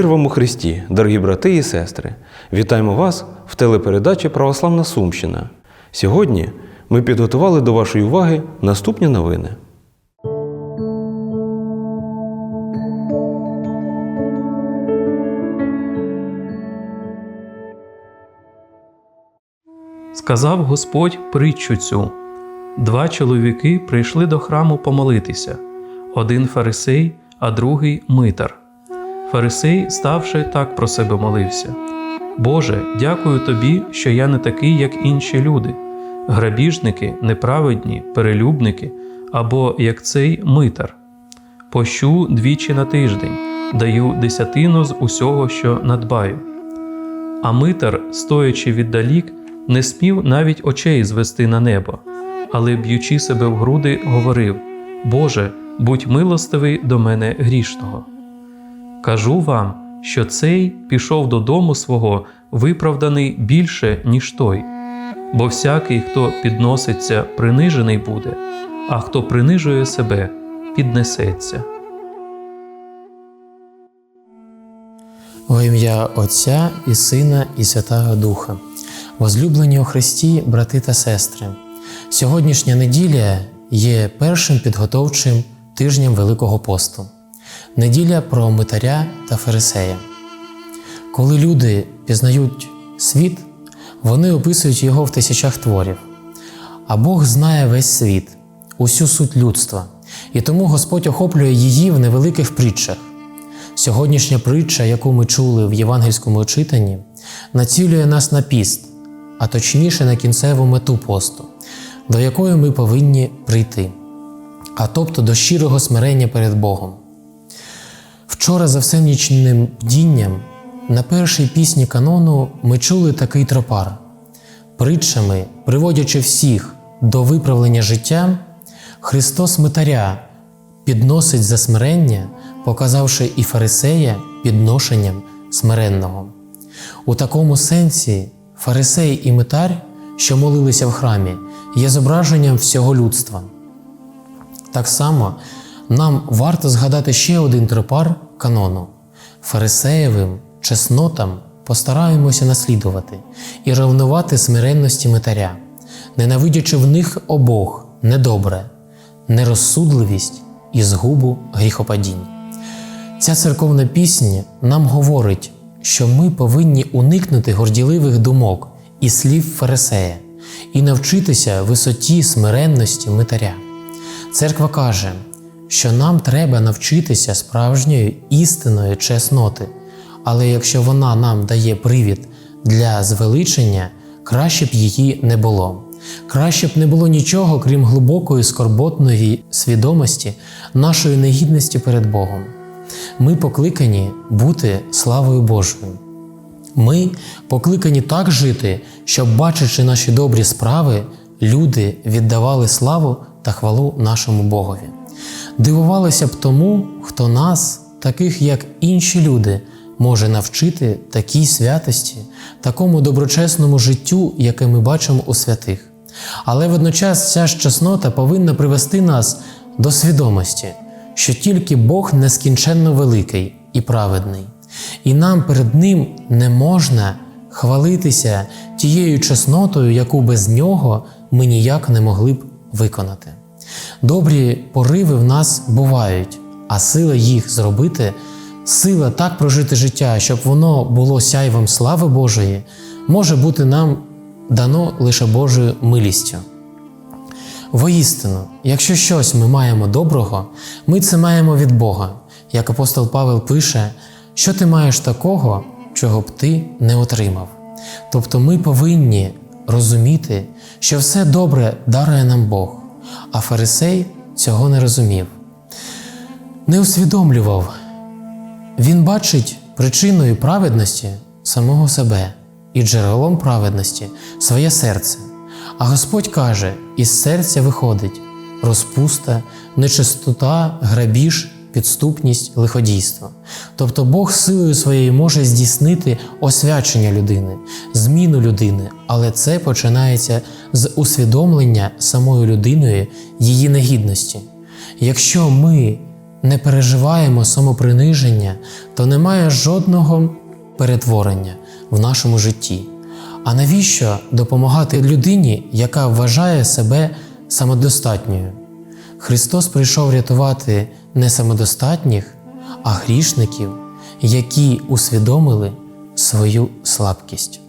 Мир вам у Христі, дорогі брати і сестри! Вітаємо вас в телепередачі Православна Сумщина. Сьогодні ми підготували до вашої уваги наступні новини. Сказав Господь притчу цю. Два чоловіки прийшли до храму помолитися один фарисей, а другий митар. Фарисей, ставши, так про себе молився: Боже, дякую тобі, що я не такий, як інші люди, грабіжники, неправедні, перелюбники або як цей митар. Пощу двічі на тиждень, даю десятину з усього, що надбаю. А митар, стоячи віддалік, не смів навіть очей звести на небо, але, б'ючи себе в груди, говорив: Боже, будь милостивий до мене грішного. Кажу вам, що цей пішов додому свого виправданий більше, ніж той, бо всякий, хто підноситься, принижений буде, а хто принижує себе, піднесеться. Во ім'я Отця і Сина, і Святого Духа, возлюблені у Христі, брати та сестри, сьогоднішня неділя є першим підготовчим тижнем Великого посту, неділя про митаря та фарисея. Коли люди пізнають світ, вони описують його в тисячах творів. А Бог знає весь світ, усю суть людства, і тому Господь охоплює її в невеликих притчах. Сьогоднішня притча, яку ми чули в євангельському читанні, націлює нас на піст, а точніше на кінцеву мету посту, до якої ми повинні прийти, а тобто до щирого смирення перед Богом. Вчора за всенічним бдінням на першій пісні канону ми чули такий тропар. Притчами, приводячи всіх до виправлення життя, Христос Митаря підносить за смирення, показавши і фарисея підношенням смиренного. У такому сенсі фарисей і митар, що молилися в храмі, є зображенням всього людства. Так само нам варто згадати ще один тропар канону. Фарисеєвим чеснотам постараємося наслідувати і ревнувати смиренності митаря, ненавидячи в них обох недобре, нерозсудливість і згубу гріхопадінь. Ця церковна пісня нам говорить, що ми повинні уникнути горділивих думок і слів фарисея і навчитися висоті смиренності митаря. Церква каже, що нам треба навчитися справжньої істинної чесноти, але якщо вона нам дає привід для звеличення, краще б її не було. Краще б не було нічого, крім глибокої скорботної свідомості нашої негідності перед Богом. Ми покликані бути славою Божою. Ми покликані так жити, щоб, бачачи наші добрі справи, люди віддавали славу та хвалу нашому Богові. Дивувалися б тому, хто нас, таких як інші люди, може навчити такій святості, такому доброчесному життю, яке ми бачимо у святих. Але водночас ця ж чеснота повинна привести нас до свідомості, що тільки Бог нескінченно великий і праведний, і нам перед Ним не можна хвалитися тією чеснотою, яку без нього ми ніяк не могли б виконати. Добрі пориви в нас бувають, а сила їх зробити, сила так прожити життя, щоб воно було сяйвом слави Божої, може бути нам дано лише Божою милістю. Воістину, якщо щось ми маємо доброго, ми це маємо від Бога, як апостол Павел пише, що ти маєш такого, чого б ти не отримав. Тобто ми повинні розуміти, що все добре дарує нам Бог, а фарисей цього не розумів, не усвідомлював. Він бачить причиною праведності самого себе і джерелом праведності своє серце. А Господь каже: із серця виходить розпуста, нечистота, грабіж, підступність, лиходійство. Тобто Бог силою своєю може здійснити освячення людини, зміну людини, але це починається з усвідомлення самою людиною її негідності. Якщо ми не переживаємо самоприниження, то немає жодного перетворення в нашому житті. А навіщо допомагати людині, яка вважає себе самодостатньою? Христос прийшов рятувати не самодостатніх, а грішників, які усвідомили свою слабкість.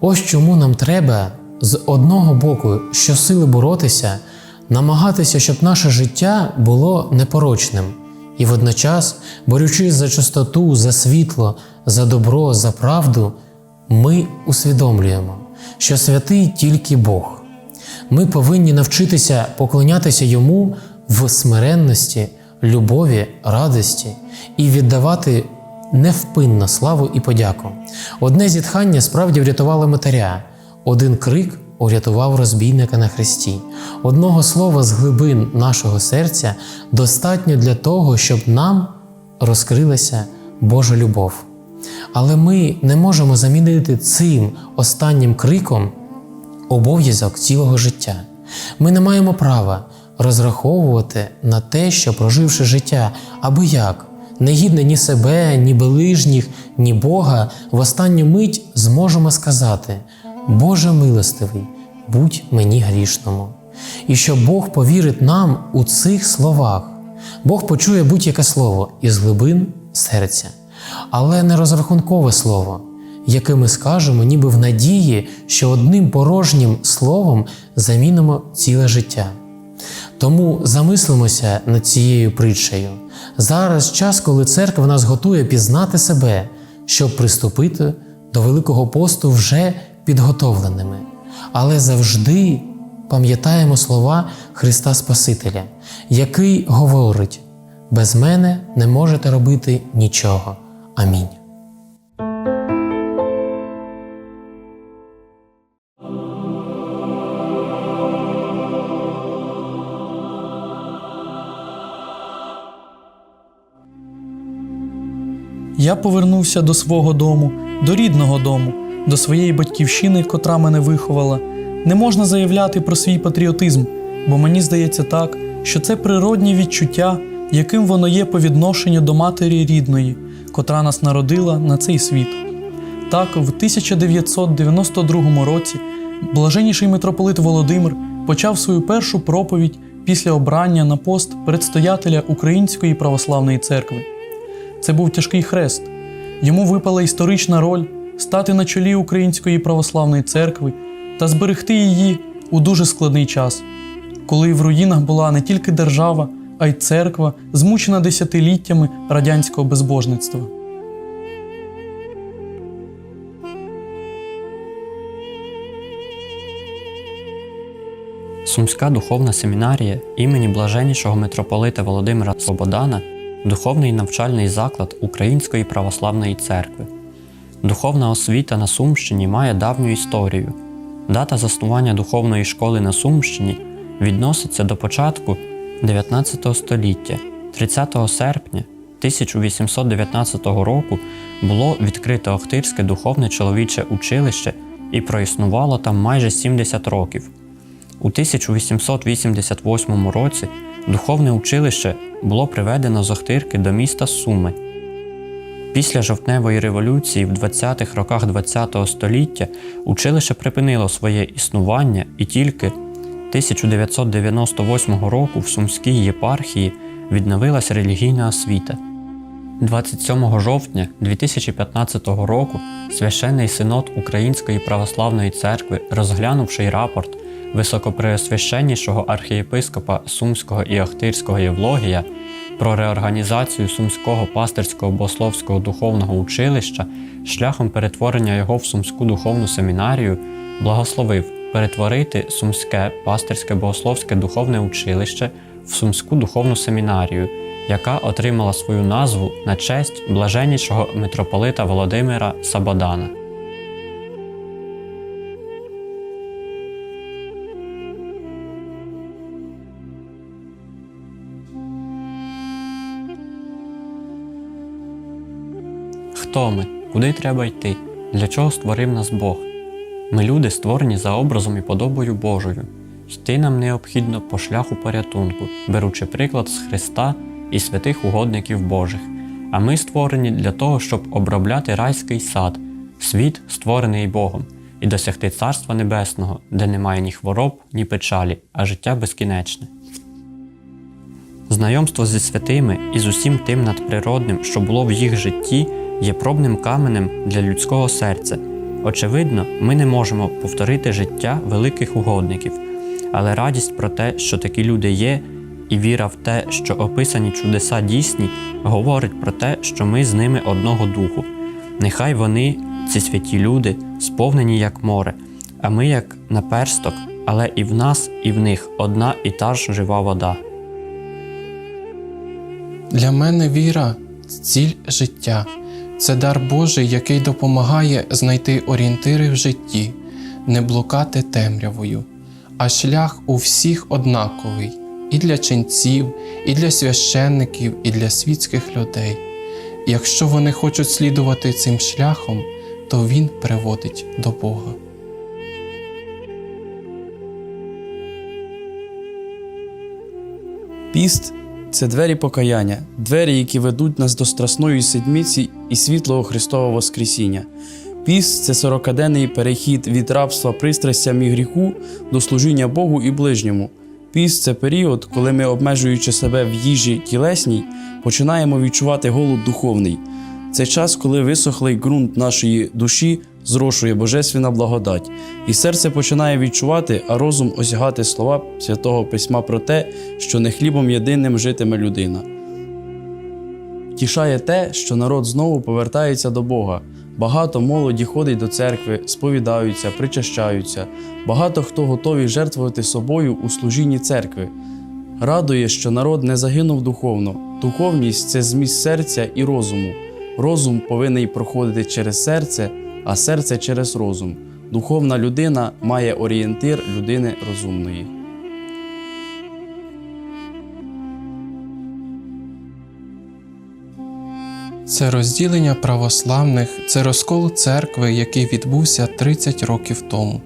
Ось чому нам треба з одного боку щосили боротися, намагатися, щоб наше життя було непорочним, і водночас, борючись за чистоту, за світло, за добро, за правду, ми усвідомлюємо, що святий тільки Бог. Ми повинні навчитися поклонятися Йому в смиренності, любові, радості і віддавати невпинно славу і подяку. Одне зітхання справді врятувало матеря, один крик урятував розбійника на хресті. Одного слова з глибин нашого серця достатньо для того, щоб нам розкрилася Божа любов. Але ми не можемо замінити цим останнім криком обов'язок цілого життя. Ми не маємо права розраховувати на те, що проживши життя аби як, не гідне ні себе, ні ближніх, ні Бога, в останню мить зможемо сказати: Боже милостивий, будь мені грішному. І що Бог повірить нам у цих словах. Бог почує будь-яке слово із глибин серця, але не розрахункове слово, яке ми скажемо, ніби в надії, що одним порожнім словом замінимо ціле життя. Тому замислимося над цією притчею. Зараз час, коли церква нас готує пізнати себе, щоб приступити до Великого посту вже підготовленими. Але завжди пам'ятаємо слова Христа Спасителя, який говорить: без мене не можете робити нічого. Амінь. Я повернувся до свого дому, до рідного дому, до своєї батьківщини, котра мене виховала. Не можна заявляти про свій патріотизм, бо мені здається так, що це природні відчуття, яким воно є по відношенню до матері рідної, котра нас народила на цей світ. Так, в 1992 році блаженніший митрополит Володимир почав свою першу проповідь після обрання на пост предстоятеля Української православної церкви. Це був тяжкий хрест. Йому випала історична роль стати на чолі Української православної церкви та зберегти її у дуже складний час, коли в руїнах була не тільки держава, а й церква, змучена десятиліттями радянського безбожництва. Сумська духовна семінарія імені блаженнішого митрополита Володимира Слободана духовний навчальний заклад Української православної церкви. Духовна освіта на Сумщині має давню історію. Дата заснування духовної школи на Сумщині відноситься до початку 19 століття. 30 серпня 1819 року було відкрите Охтирське духовне чоловіче училище і проіснувало там майже 70 років. У 1888 році духовне училище було приведено з Охтирки до міста Суми. Після жовтневої революції в 20-х роках ХХ століття училище припинило своє існування і тільки 1998 року в Сумській єпархії відновилася релігійна освіта. 27 жовтня 2015 року священний синод Української православної церкви, розглянувши рапорт високопреосвященнішого архієпископа Сумського і Охтирського Євлогія про реорганізацію Сумського пастирського богословського духовного училища шляхом перетворення його в Сумську духовну семінарію, благословив перетворити Сумське пастирське богословське духовне училище в Сумську духовну семінарію, яка отримала свою назву на честь блаженнішого митрополита Володимира Сабодана. Хто ми? Куди треба йти? Для чого створив нас Бог? Ми люди створені за образом і подобою Божою. Йти нам необхідно по шляху порятунку, беручи приклад з Христа і святих угодників Божих. А ми створені для того, щоб обробляти райський сад, світ, створений Богом, і досягти Царства Небесного, де немає ні хвороб, ні печалі, а життя безкінечне. Знайомство зі святими і з усім тим надприродним, що було в їх житті, є пробним каменем для людського серця. Очевидно, ми не можемо повторити життя великих угодників, але радість про те, що такі люди є, і віра в те, що описані чудеса дійсні, говорить про те, що ми з ними одного духу. Нехай вони, ці святі люди, сповнені як море, а ми як наперсток, але і в нас, і в них одна і та ж жива вода. Для мене віра ціль життя. Це дар Божий, який допомагає знайти орієнтири в житті, не блукати темрявою. А шлях у всіх однаковий і для ченців, і для священників, і для світських людей. Якщо вони хочуть слідувати цим шляхом, то він приводить до Бога. Піст це двері покаяння, двері, які ведуть нас до страсної седмиці і світлого Христового Воскресіння. Піст це сорокаденний перехід від рабства пристрастям і гріху до служіння Богу і ближньому. Піст це період, коли ми, обмежуючи себе в їжі тілесній, починаємо відчувати голод духовний. Це час, коли висохлий ґрунт нашої душі зрошує Божественна благодать, і серце починає відчувати, а розум осягати слова святого письма про те, що не хлібом єдиним житиме людина. Тішає те, що народ знову повертається до Бога. Багато молоді ходить до церкви, сповідаються, причащаються. Багато хто готові жертвувати собою у служінні церкви. Радує, що народ не загинув духовно. Духовність це зміст серця і розуму. Розум повинен проходити через серце, а серце через розум. Духовна людина має орієнтир людини розумної. Це розділення православних, це розкол церкви, який відбувся 30 років тому,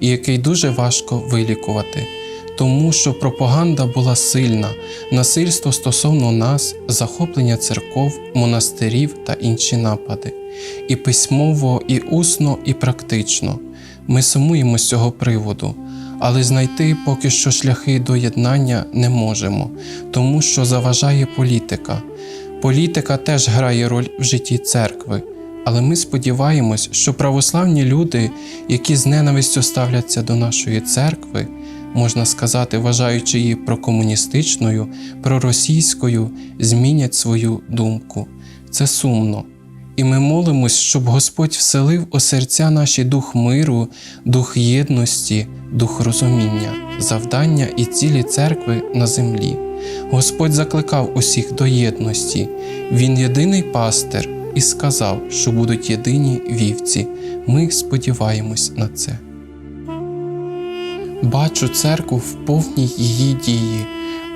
і який дуже важко вилікувати, тому що пропаганда була сильна, насильство стосовно нас, захоплення церков, монастирів та інші напади, і письмово, і усно, і практично. Ми сумуємо з цього приводу, але знайти поки що шляхи до єднання не можемо, тому що заважає політика. Політика теж грає роль в житті церкви, але ми сподіваємось, що православні люди, які з ненавистю ставляться до нашої церкви, можна сказати, вважаючи її прокомуністичною, проросійською, змінять свою думку. Це сумно. І ми молимось, щоб Господь вселив у серця наші дух миру, дух єдності, дух розуміння, завдання і цілі церкви на землі. Господь закликав усіх до єдності. Він єдиний пастир і сказав, що будуть єдині вівці. Ми сподіваємось на це. Бачу церкву в повній її дії,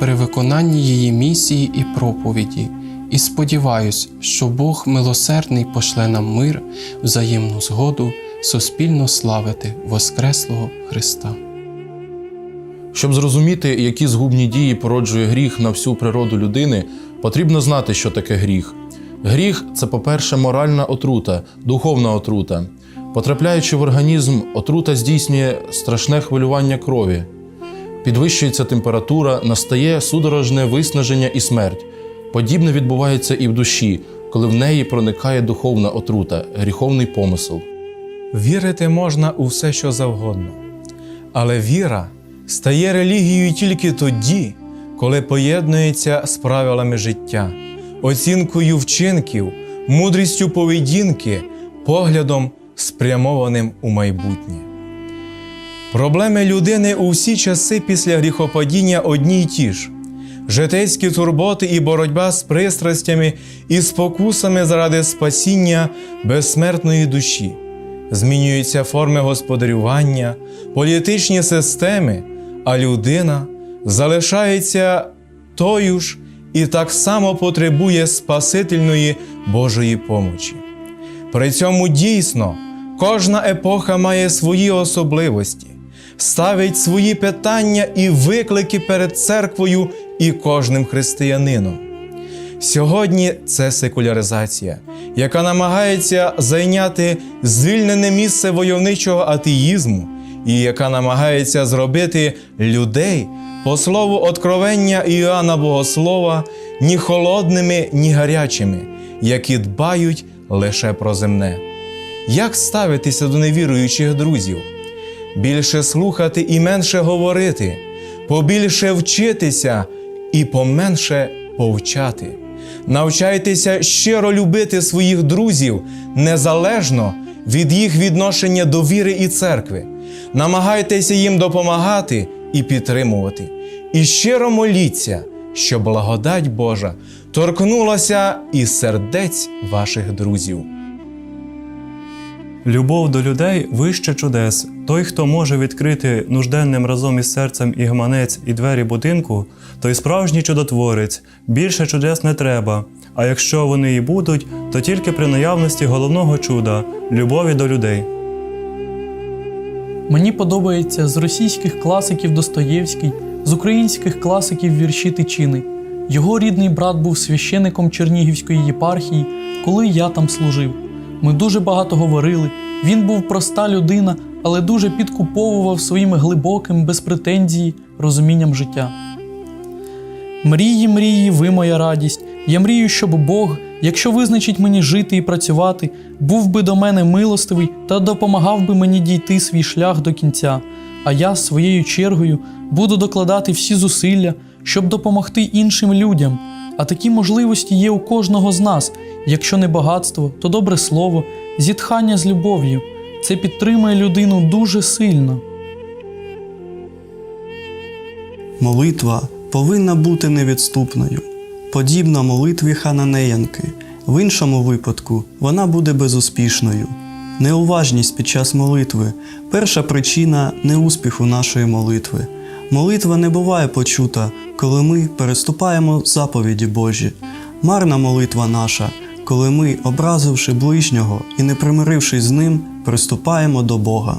при виконанні її місії і проповіді, і сподіваюсь, що Бог милосердний пошле нам мир, взаємну згоду, суспільно славити Воскреслого Христа. Щоб зрозуміти, які згубні дії породжує гріх на всю природу людини, потрібно знати, що таке гріх. Гріх це, по-перше, моральна отрута, духовна отрута. Потрапляючи в організм, отрута здійснює страшне хвилювання крові. Підвищується температура, настає судорожне виснаження і смерть. Подібне відбувається і в душі, коли в неї проникає духовна отрута, гріховний помисел. Вірити можна у все, що завгодно, але віра стає релігією тільки тоді, коли поєднується з правилами життя, оцінкою вчинків, мудрістю поведінки, поглядом, спрямованим у майбутнє. Проблеми людини у всі часи після гріхопадіння одні й ті ж. Житейські турботи і боротьба з пристрастями і спокусами заради спасіння безсмертної душі. Змінюються форми господарювання, політичні системи, а людина залишається тою ж і так само потребує Спасительної Божої помочі. При цьому дійсно кожна епоха має свої особливості, ставить свої питання і виклики перед церквою і кожним християнином. Сьогодні це секуляризація, яка намагається зайняти звільнене місце войовничого атеїзму і яка намагається зробити людей, по слову откровення Іоанна Богослова, ні холодними, ні гарячими, які дбають лише про земне. Як ставитися до невіруючих друзів? Більше слухати і менше говорити, побільше вчитися і поменше повчати. Навчайтеся щиро любити своїх друзів незалежно від їх відношення до віри і церкви. Намагайтеся їм допомагати і підтримувати. І щиро моліться, щоб благодать Божа торкнулася і сердець ваших друзів. Любов до людей вище чудес. Той, хто може відкрити нужденним разом із серцем і гманець і двері будинку, той справжній чудотворець. Більше чудес не треба. А якщо вони і будуть, то тільки при наявності головного чуда любові до людей. Мені подобається з російських класиків Достоєвський, з українських класиків вірші Тичини. Його рідний брат був священиком Чернігівської єпархії, коли я там служив. Ми дуже багато говорили. Він був проста людина, але дуже підкуповував своїм глибоким, без претензії, розумінням життя. Мрії, мрії, ви моя радість. Я мрію, щоб Бог, якщо визначить мені жити і працювати, був би до мене милостивий та допомагав би мені дійти свій шлях до кінця. А я своєю чергою буду докладати всі зусилля, щоб допомогти іншим людям. А такі можливості є у кожного з нас. Якщо не багатство, то добре слово, зітхання з любов'ю. Це підтримує людину дуже сильно. Молитва повинна бути невідступною, подібна молитві Хананеянки. В іншому випадку вона буде безуспішною. Неуважність під час молитви перша причина неуспіху нашої молитви. Молитва не буває почута, коли ми переступаємо заповіді Божі. Марна молитва наша, коли ми, образивши ближнього і не примирившись з ним, приступаємо до Бога.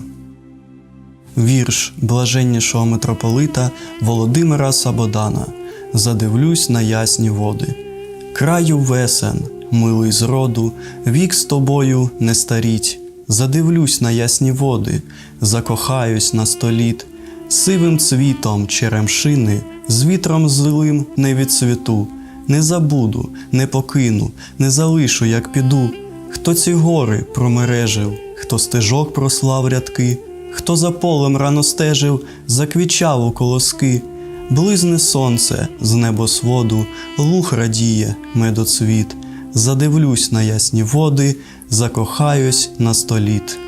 Вірш блаженнішого митрополита Володимира Сабодана Задивлюсь на ясні води. Краю весен, милий зроду, вік з тобою не старіть. Задивлюсь на ясні води, закохаюсь на століт, сивим цвітом черемшини, з вітром злим не відцвіту, не забуду, не покину, не залишу, як піду. Хто ці гори промережив, хто стежок прослав рядки, хто за полем рано стежив, заквічав у колоски, близне сонце з небосводу, луг радіє, медоцвіт, задивлюсь на ясні води, закохаюсь на століт.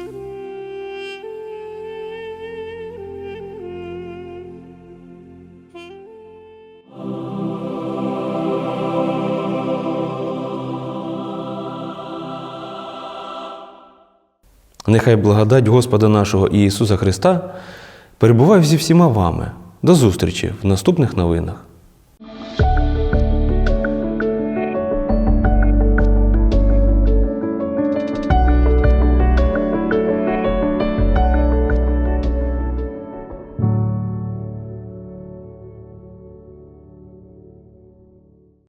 Нехай благодать Господа нашого Ісуса Христа перебуває зі всіма вами. До зустрічі в наступних новинах.